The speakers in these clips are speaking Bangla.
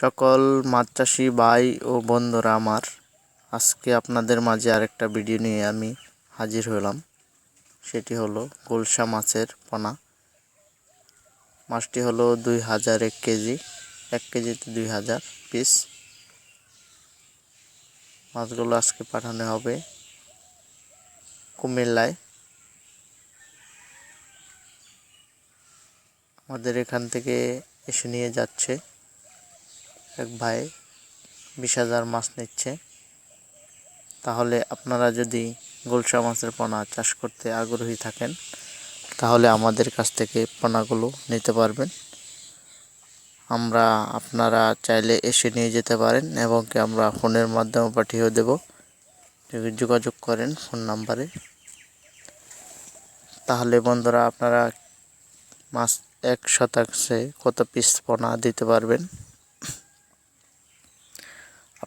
সকল মাছ চাষি ভাই ও বন্ধুরা আমার, আজকে আপনাদের মাঝে আরেকটা ভিডিও নিয়ে আমি হাজির হলাম। সেটি হলো গুলশা মাছের পোনা। মাছটি হলো দুই হাজার এক কেজি, এক কেজিতে দুই হাজার পিস। মাছগুলো আজকে পাঠানো হবে কুমিল্লায়। আমাদের এখান থেকে এসে নিয়ে যাচ্ছে। এক ভাই বিশ হাজার মাছ নিচ্ছে। তাহলে আপনারা যদি গোলসা মাছের পোনা চাষ করতে আগ্রহী থাকেন, তাহলে আমাদের কাছ থেকে পোনাগুলো নিতে পারবেন। আমরা আপনারা চাইলে এসে নিয়ে যেতে পারেন এবং কি আমরা ফোনের মাধ্যমে পাঠিয়ে দেব। যোগাযোগ করেন ফোন নাম্বারে। তাহলে বন্ধুরা আপনারা মাছ এক শতাংশে কত পিস পোনা দিতে পারবেন?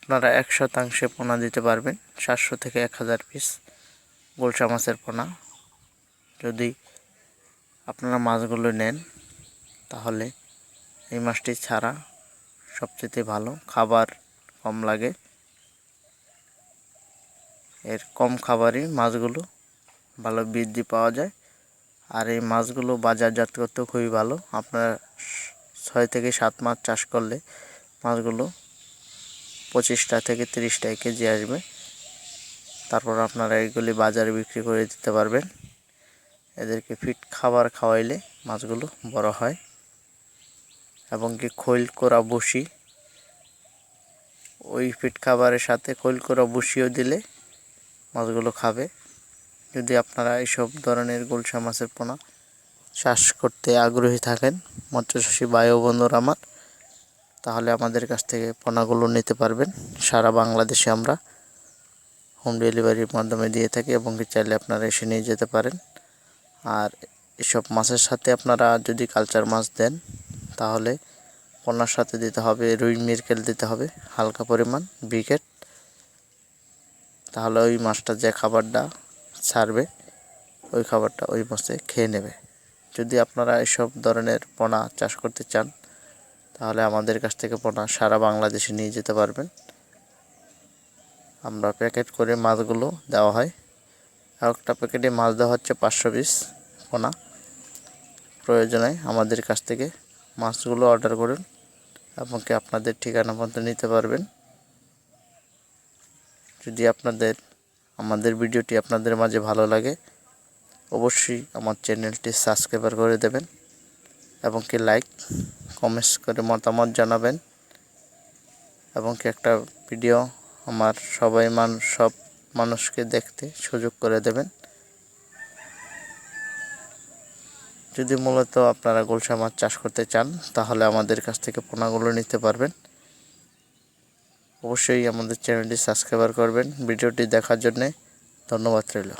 আপনারা এক শতাংশে পোনা দিতে পারবেন। সাতশো থেকে এক হাজার পিস গোলসা মাছের পোনা। যদি আপনারা মাছগুলো নেন, তাহলে এই মাছটি ছাড়া সবচেয়ে ভালো খাবার কম লাগে। এর কম খাবারই মাছগুলো ভালো বৃদ্ধি পাওয়া যায়। আর এই মাছগুলো বাজারজাত করতেও খুবই ভালো। আপনার ছয় থেকে সাত মাছ চাষ করলে মাছগুলো পঁচিশটা থেকে তিরিশটা কেজি আসবে। তারপর আপনারা এইগুলি বাজারে বিক্রি করে দিতে পারবেন। এদেরকে ফিট খাবার খাওয়াইলে মাছগুলো বড় হয়। এবং কি খৈল করা বসি, ওই ফিট খাবারের সাথে খৈল করা বসিও দিলে মাছগুলো খাবে। যদি আপনারা এইসব ধরনের গুলশা মাছের পোনা চাষ করতে আগ্রহী থাকেন, মৎস্যচাষী বায়ু বন্ধুরা আমার তাহলে আমাদের কাছ থেকে পোনাগুলো নিতে পারবেন। সারা বাংলাদেশে আমরা হোম ডেলিভারির মাধ্যমে দিয়ে থাকি এবং চাইলে আপনারা এসে নিয়ে যেতে পারেন। আর এসব মাছের সাথে আপনারা যদি কালচার মাছ দেন, তাহলে পোনার সাথে দিতে হবে, রুই মিরকেল দিতে হবে, হালকা পরিমাণ ব্রিকেট তাহলে ওই মাছটা যে খাবারটা ছাড়বে, ওই খাবারটা ওই মাছে খেয়ে নেবে। যদি আপনারা এসব ধরনের পোনা চাষ করতে চান তাহলে আমাদের কাছ থেকে পোনা সারা বাংলাদেশে নিয়ে যেতে পারবেন। আমরা প্যাকেট করে মাছগুলো দেওয়া হয়। একটা প্যাকেটে মাছ দেওয়া হচ্ছে পাঁচশো পিস পোনা। প্রয়োজনে আমাদের কাছ থেকে মাছগুলো অর্ডার করুন এবং কি আপনাদের ঠিকানা পর্যন্ত নিতে পারবেন। যদি আপনাদের, আমাদের ভিডিওটি আপনাদের মাঝে ভালো লাগে, অবশ্যই আমার চ্যানেলটি সাবস্ক্রাইবার করে দেবেন। এবং কি লাইক কমেন্টস করে মতামত জানাবেন। এবং কি একটা ভিডিও আমার সবাই মান, সব মানুষকে দেখতে সুযোগ করে দেবেন। যদি মূলত আপনারা গোলসা মাছ চাষ করতে চান, তাহলে আমাদের কাছ থেকে পোনাগুলো নিতে পারবেন। অবশ্যই আমাদের চ্যানেলটি সাবস্ক্রাইবার করবেন। ভিডিওটি দেখার জন্যে ধন্যবাদ রইল।